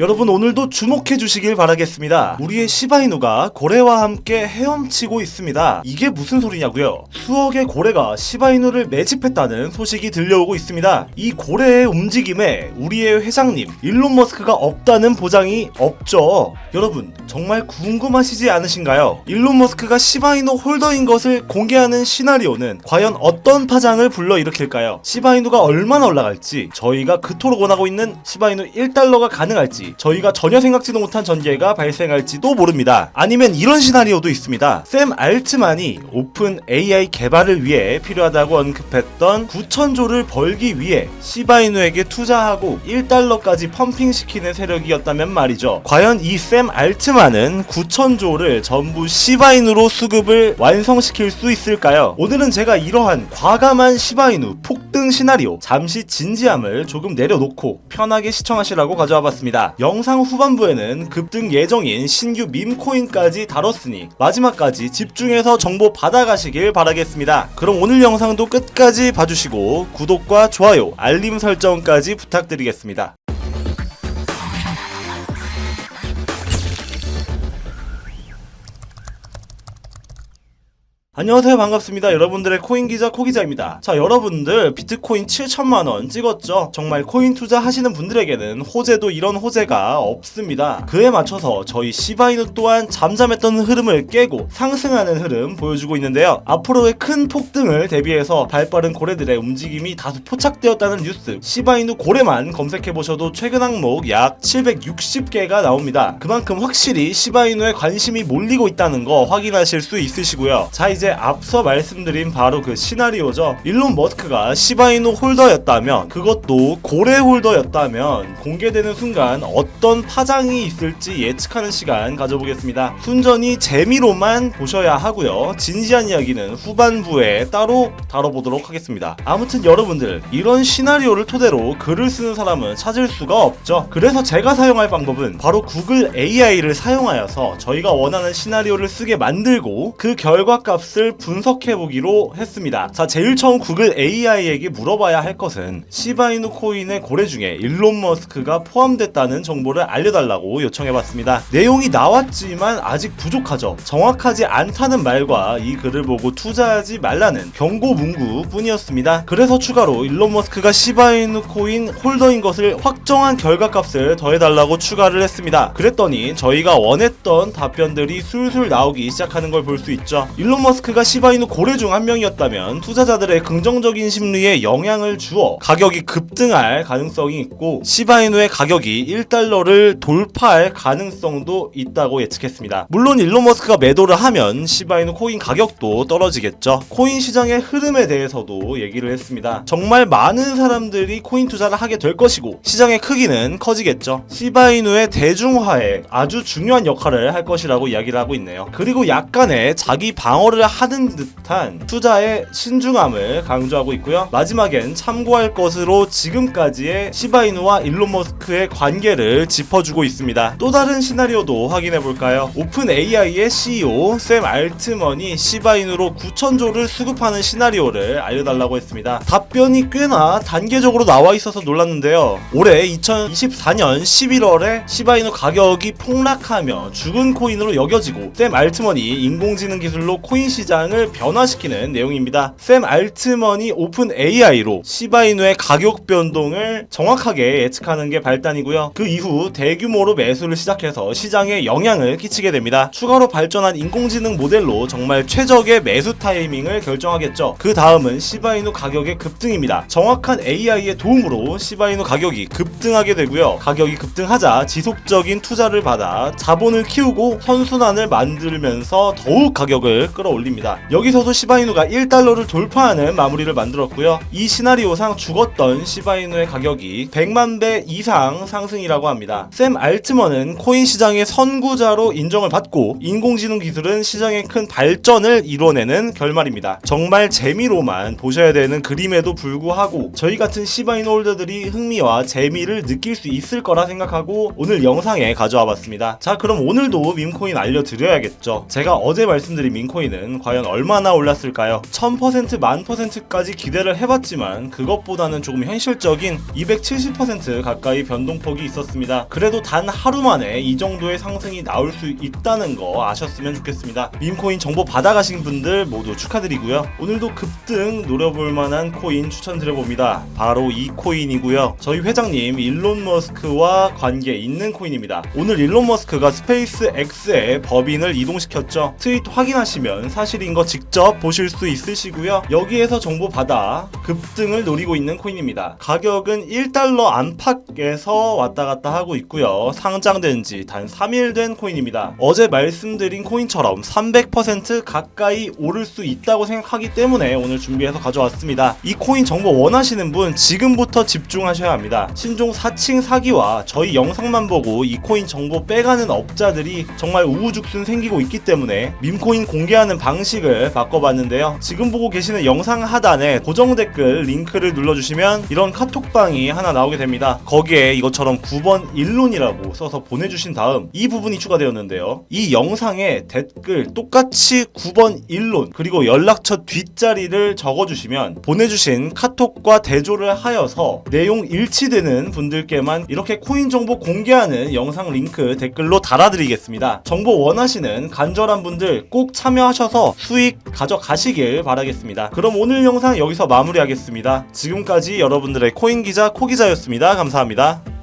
여러분 오늘도 주목해 주시길 바라겠습니다. 우리의 시바이누가 고래와 함께 헤엄치고 있습니다. 이게 무슨 소리냐고요? 수억의 고래가 시바이누를 매집했다는 소식이 들려오고 있습니다. 이 고래의 움직임에 우리의 회장님 일론 머스크가 없다는 보장이 없죠. 여러분 정말 궁금하시지 않으신가요? 일론 머스크가 시바이누 홀더인 것을 공개하는 시나리오는 과연 어떤 파장을 불러일으킬까요? 시바이누가 얼마나 올라갈지 저희가 그토록 원하고 있는 시바이누 1달러가 가능할지 저희가 전혀 생각지도 못한 전개가 발생할지도 모릅니다. 아니면 이런 시나리오도 있습니다. 샘 알트만이 오픈 AI 개발을 위해 필요하다고 언급했던 9천조를 벌기 위해 시바이누에게 투자하고 1달러까지 펌핑시키는 세력이었다면 말이죠. 과연 이 샘 알트만은 9천조를 전부 시바이누로 수급을 완성시킬 수 있을까요? 오늘은 제가 이러한 과감한 시바이누 폭등 시나리오 잠시 진지함을 조금 내려놓고 편하게 시청하시라고 가져와 봤습니다. 영상 후반부에는 급등 예정인 신규 밈코인까지 다뤘으니 마지막까지 집중해서 정보 받아가시길 바라겠습니다. 그럼 오늘 영상도 끝까지 봐주시고 구독과 좋아요, 알림 설정까지 부탁드리겠습니다. 안녕하세요. 반갑습니다. 여러분들의 코인 기자 코 기자입니다. 자 여러분들 비트코인 7천만원 찍었죠? 정말 코인 투자 하시는 분들에게는 호재도 이런 호재가 없습니다. 그에 맞춰서 저희 시바이누 또한 잠잠했던 흐름을 깨고 상승하는 흐름 보여주고 있는데요. 앞으로의 큰 폭등을 대비해서 발빠른 고래들의 움직임이 다소 포착되었다는 뉴스. 시바이누 고래만 검색해보셔도 최근 항목 약 760개가 나옵니다. 그만큼 확실히 시바이누에 관심이 몰리고 있다는 거 확인하실 수 있으시고요. 자 이제 앞서 말씀드린 바로 그 시나리오죠. 일론 머스크가 시바이누 홀더였다면 그것도 고래 홀더였다면 공개되는 순간 어떤 파장이 있을지 예측하는 시간 가져보겠습니다. 순전히 재미로만 보셔야 하고요. 진지한 이야기는 후반부에 따로 다뤄보도록 하겠습니다. 아무튼 여러분들 이런 시나리오를 토대로 글을 쓰는 사람은 찾을 수가 없죠. 그래서 제가 사용할 방법은 바로 구글 AI를 사용하여서 저희가 원하는 시나리오를 쓰게 만들고 그 결과 값을 분석해 보기로 했습니다. 자, 제일 처음 구글 AI에게 물어봐야 할 것은 시바이누 코인의 고래 중에 일론 머스크가 포함됐다는 정보를 알려달라고 요청해 봤습니다. 내용이 나왔지만 아직 부족하죠. 정확하지 않다는 말과 이 글을 보고 투자하지 말라는 경고 문구 뿐이었습니다. 그래서 추가로 일론 머스크가 시바이누 코인 홀더인 것을 확정한 결과값을 더해달라고 추가를 했습니다. 그랬더니 저희가 원했던 답변들이 술술 나오기 시작하는 걸 볼 수 있죠. 일론 머스크 마스크가 시바이누 고래 중 한 명이었다면 투자자들의 긍정적인 심리에 영향을 주어 가격이 급등할 가능성이 있고 시바이누의 가격이 1달러를 돌파할 가능성도 있다고 예측했습니다. 물론 일론 머스크가 매도를 하면 시바이누 코인 가격도 떨어지겠죠. 코인 시장의 흐름에 대해서도 얘기를 했습니다. 정말 많은 사람들이 코인 투자를 하게 될 것이고 시장의 크기는 커지겠죠. 시바이누의 대중화에 아주 중요한 역할을 할 것이라고 이야기를 하고 있네요. 그리고 약간의 자기 방어를 하는 듯한 투자의 신중함을 강조하고 있고요. 마지막엔 참고할 것으로 지금까지의 시바이누와 일론 머스크의 관계를 짚어주고 있습니다. 또 다른 시나리오도 확인해 볼까요? 오픈 AI의 CEO 샘 알트먼이 시바이누로 9천조를 수급하는 시나리오를 알려달라고 했습니다. 답변이 꽤나 단계적으로 나와 있어서 놀랐는데요. 올해 2024년 11월에 시바이누 가격이 폭락하며 죽은 코인으로 여겨지고 샘 알트먼이 인공지능 기술로 코인 시 장을 변화시키는 내용입니다. 샘 알트먼이 오픈 AI로 시바이누의 가격 변동을 정확하게 예측하는 게 발단이고요. 그 이후 대규모로 매수를 시작해서 시장에 영향을 끼치게 됩니다. 추가로 발전한 인공지능 모델로 정말 최적의 매수 타이밍을 결정하겠죠. 그 다음은 시바이누 가격의 급등입니다. 정확한 AI의 도움으로 시바이누 가격이 급등하게 되고요. 가격이 급등하자 지속적인 투자를 받아 자본을 키우고 선순환을 만들면서 더욱 가격을 끌어올립니다. 여기서도 시바이누가 1달러를 돌파하는 마무리를 만들었고요. 이 시나리오상 죽었던 시바이누의 가격이 100만 배 이상 상승이라고 합니다. 샘 알트먼은 코인 시장의 선구자로 인정을 받고 인공지능 기술은 시장의 큰 발전을 이뤄내는 결말입니다. 정말 재미로만 보셔야 되는 그림에도 불구하고 저희 같은 시바이누 홀더들이 흥미와 재미를 느낄 수 있을 거라 생각하고 오늘 영상에 가져와 봤습니다. 자 그럼 오늘도 밈코인 알려드려야겠죠. 제가 어제 말씀드린 밈코인은 가격은 과연 얼마나 올랐을까요? 1000% 만퍼센트까지 기대를 해봤지만 그것보다는 조금 현실적인 270% 가까이 변동폭이 있었습니다. 그래도 단 하루 만에 이 정도의 상승이 나올 수 있다는 거 아셨으면 좋겠습니다. 밈코인 정보 받아가신 분들 모두 축하드리고요. 오늘도 급등 노려볼 만한 코인 추천드려봅니다. 바로 이 코인이고요. 저희 회장님 일론 머스크와 관계 있는 코인입니다. 오늘 일론 머스크가 스페이스 X에 법인을 이동시켰죠. 트윗 확인하시면 사실 인 거 직접 보실 수 있으시고요. 여기에서 정보 받아 급등을 노리고 있는 코인입니다. 가격은 1달러 안팎에서 왔다 갔다 하고 있고요. 상장된 지 단 3일 된 코인입니다. 어제 말씀드린 코인처럼 300% 가까이 오를 수 있다고 생각하기 때문에 오늘 준비해서 가져왔습니다. 이 코인 정보 원하시는 분 지금부터 집중하셔야 합니다. 신종 4층 사기와 저희 영상만 보고 이 코인 정보 빼가는 업자들이 정말 우후죽순 생기고 있기 때문에 밈코인 공개하는 방 식을 바꿔봤는데요. 지금 보고 계시는 영상 하단에 고정 댓글 링크를 눌러주시면 이런 카톡방이 하나 나오게 됩니다. 거기에 이것처럼 9번 일론이라고 써서 보내주신 다음 이 부분이 추가되었는데요. 이 영상에 댓글 똑같이 9번 일론 그리고 연락처 뒷자리를 적어주시면 보내주신 카톡과 대조를 하여서 내용 일치되는 분들께만 이렇게 코인 정보 공개하는 영상 링크 댓글로 달아드리겠습니다. 정보 원하시는 간절한 분들 꼭 참여하셔 서 수익 가져가시길 바라겠습니다. 그럼 오늘 영상 여기서 마무리하겠습니다. 지금까지 여러분들의 코인 기자 코 기자였습니다. 감사합니다.